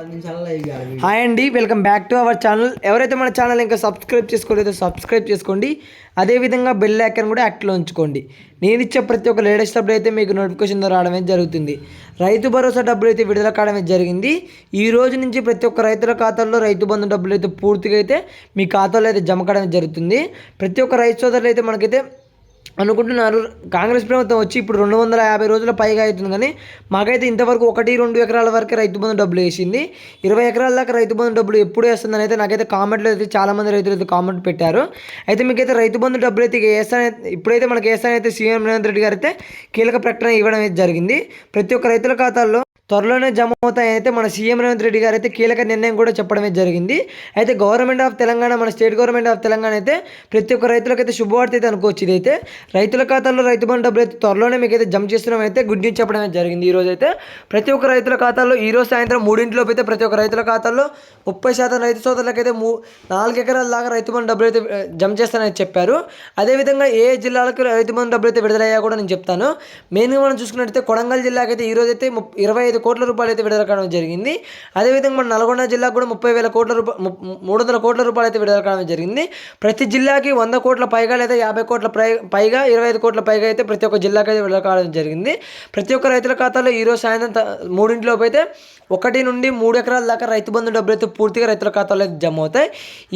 Hi అండి welcome back to our channel. ఎవరైతే మన ఛానల్ ఇంకా సబ్స్క్రైబ్ చేసుకోలేదో సబ్స్క్రైబ్ చేసుకోండి. అదేవిధంగా బెల్ ఐకాన్ కూడా యాక్టివ్లో ఉంచుకోండి. నేను ఇచ్చే ప్రతి ఒక్క లేటెస్ట్ అప్డేట్ అయితే మీకు నోటిఫికేషన్ ద్వారా రావడమే జరుగుతుంది. రైతు భరోసా డబ్బులు అయితే విడుదల కావడమే జరిగింది. ఈ రోజు నుంచి ప్రతి ఒక్క రైతుల ఖాతాల్లో రైతు బంధు డబ్బులు అయితే పూర్తిగా అయితే మీ ఖాతాలో అయితే జమ కావడం జరుగుతుంది. ప్రతి ఒక్క రైతు సోదరులు అయితే మనకైతే అనుకుంటున్నారు. కాంగ్రెస్ ప్రభుత్వం వచ్చి ఇప్పుడు రెండు వందల యాభై రోజుల పైగా అవుతుంది కానీ మాకైతే ఇంతవరకు ఒకటి రెండు ఎకరాల వరకు రైతు బంధు డబ్బులు వేసింది. ఇరవై ఎకరాల దాకా రైతు బంధు డబ్బులు ఎప్పుడు వేస్తుందని అయితే నాకైతే కామెంట్లో అయితే చాలామంది రైతులు అయితే కామెంట్ పెట్టారు. అయితే మీకైతే రైతు బంధు డబ్బులు అయితే వేస్తానే ఇప్పుడైతే మనకి వేస్తానైతే సీఎం రేవంత్ రెడ్డి గారు అయితే కీలక ప్రకటన ఇవ్వడం అయితే జరిగింది. ప్రతి ఒక్క రైతుల ఖాతాల్లో త్వరలోనే జమ అవుతాయి అయితే మన సీఎం రేవంత్ రెడ్డి గారు అయితే కీలక నిర్ణయం కూడా చెప్పడమే జరిగింది. అయితే గవర్నమెంట్ ఆఫ్ తెలంగాణ మన స్టేట్ గవర్నమెంట్ ఆఫ్ తెలంగాణ అయితే ప్రతి ఒక్క రైతులకైతే శుభవార్త అయితే అనుకోవచ్చు ఇదైతే రైతుల ఖాతాల్లో రైతు బంధు డబ్బులు అయితే త్వరలోనే మీకు అయితే జమ చేస్తున్నాం అయితే గుడ్ న్యూస్ చెప్పడం జరిగింది ఈ రోజు అయితే ప్రతి ఒక్క రైతుల ఖాతాల్లో ఈ రోజు సాయంత్రం మూడింటిలోపు అయితే ప్రతి ఒక్క రైతుల ఖాతాల్లో ముప్పై శాతం రైతు సోదరులకైతే మూ నాలుగు ఎకరాల దాకా రైతు బంధు డబ్బులు అయితే జమ చేస్తానని చెప్పారు. అదేవిధంగా ఏ జిల్లాలకు రైతు బంధు డబ్బులు అయితే విడుదలయ్యా కూడా నేను చెప్తాను. మెయిన్గా మనం చూసుకున్నట్టయితే కొడంగల్ జిల్లాకైతే ఈ రోజు అయితే ఇరవై ఐదు కోట్ల రూపాయలు అయితే విడుదల కావడం జరిగింది. అదేవిధంగా మన నల్గొండ జిల్లాకు కూడా ముప్పై వేల కోట్ల రూపాయలు మూడు వందల కోట్ల రూపాయలు అయితే విడుదల కావడం జరిగింది. ప్రతి జిల్లాకి వంద కోట్ల పైగా లేదా యాభై కోట్ల పై పైగా ఇరవై ఐదు కోట్ల పైగా అయితే ప్రతి ఒక్క జిల్లాకి అయితే విడుదల కావడం జరిగింది. ప్రతి ఒక్క రైతుల ఖాతాలో ఈరోజు సాయంత్రం మూడింటిలోపు అయితే ఒకటి నుండి మూడు ఎకరాల దాకా రైతు బంధు డబ్బులు అయితే పూర్తిగా రైతుల ఖాతాలో అయితే జమ అవుతాయి.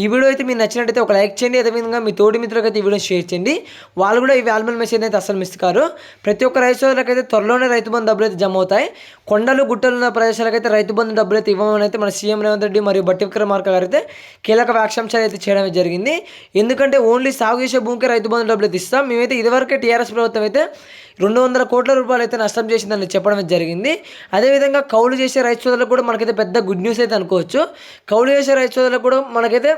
ఈ వీడియో అయితే మీకు నచ్చినట్టయితే ఒక లైక్ చేయండి. అదేవిధంగా మీ తోటి మిత్రులకు అయితే ఈ వీడియో షేర్ చేయండి. వాళ్ళు కూడా ఈ వాల్యుబుల్ మెసేజ్ అయితే అసలు మిస్ కారు. ప్రతి ఒక్క రైతు సోదరులకు అయితే త్వరలోనే రైతు బంధు డబ్బులు అయితే జమ అవుతాయి. కొండలు గుట్టలు ఉన్న ప్రదేశాలకైతే రైతు బంధు డబ్బులు అయితే ఇవ్వమని అయితే మన సీఎం రేవంత్ రెడ్డి మరియు బట్టి విక్రమార్క గారు అయితే కీలక వ్యాఖ్యాంశాలు అయితే చేయడం జరిగింది. ఎందుకంటే ఓన్లీ సాగు చేసే భూమికి రైతు బంధు డబ్బులు అయితే ఇస్తాం. మేమైతే ఇదివరకే టీఆర్ఎస్ ప్రభుత్వం అయితే రెండు వందల కోట్ల రూపాయలు అయితే నష్టం చేసిందని చెప్పడం జరిగింది. అదేవిధంగా కౌలు చేసే రైతు సోదరులకు కూడా మనకైతే పెద్ద గుడ్ న్యూస్ అయితే అనుకోవచ్చు. కౌలు చేసే రైతు సోదరులకు కూడా మనకైతే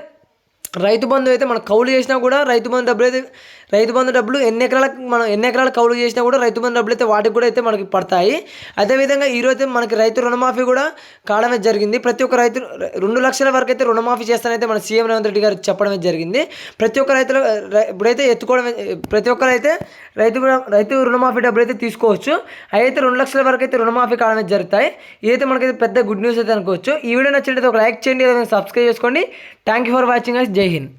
రైతు బంధు అయితే మనం కౌలు చేసినా కూడా రైతు బంధు డబ్బులు అయితే రైతు బంధు డబ్బులు ఎన్ని ఎకరాలకు మనం ఎన్ని ఎకరాల కౌలు చేసినా కూడా రైతు బంధు డబ్బులు అయితే వాటికి కూడా అయితే మనకి పడతాయి. అదేవిధంగా ఈరోజు మనకి రైతు రుణమాఫీ కూడా కావడమే జరిగింది. ప్రతి ఒక్క రైతు రెండు లక్షల వరకు అయితే రుణమాఫీ చేస్తానైతే మన సీఎం రేవంత్ రెడ్డి గారు చెప్పడమే జరిగింది. ప్రతి ఒక్క రైతులు రై- ఇప్పుడైతే ఎత్తుకోవడం ప్రతి ఒక్కరు అయితే రైతు రైతు రుణమాఫీ డబ్బులు అయితే తీసుకోవచ్చు. అయితే రెండు లక్షల వరకు అయితే రుణమాఫీ కావడమే జరుగుతాయి. ఇదైతే మనకైతే పెద్ద గుడ్ న్యూస్ అయితే అనుకోవచ్చు. ఈ వీడియో నచ్చినట్లయితే ఒక లైక్ చేయండి సబ్స్క్రైబ్ చేసుకోండి. Thank you for watching us Jai Hind.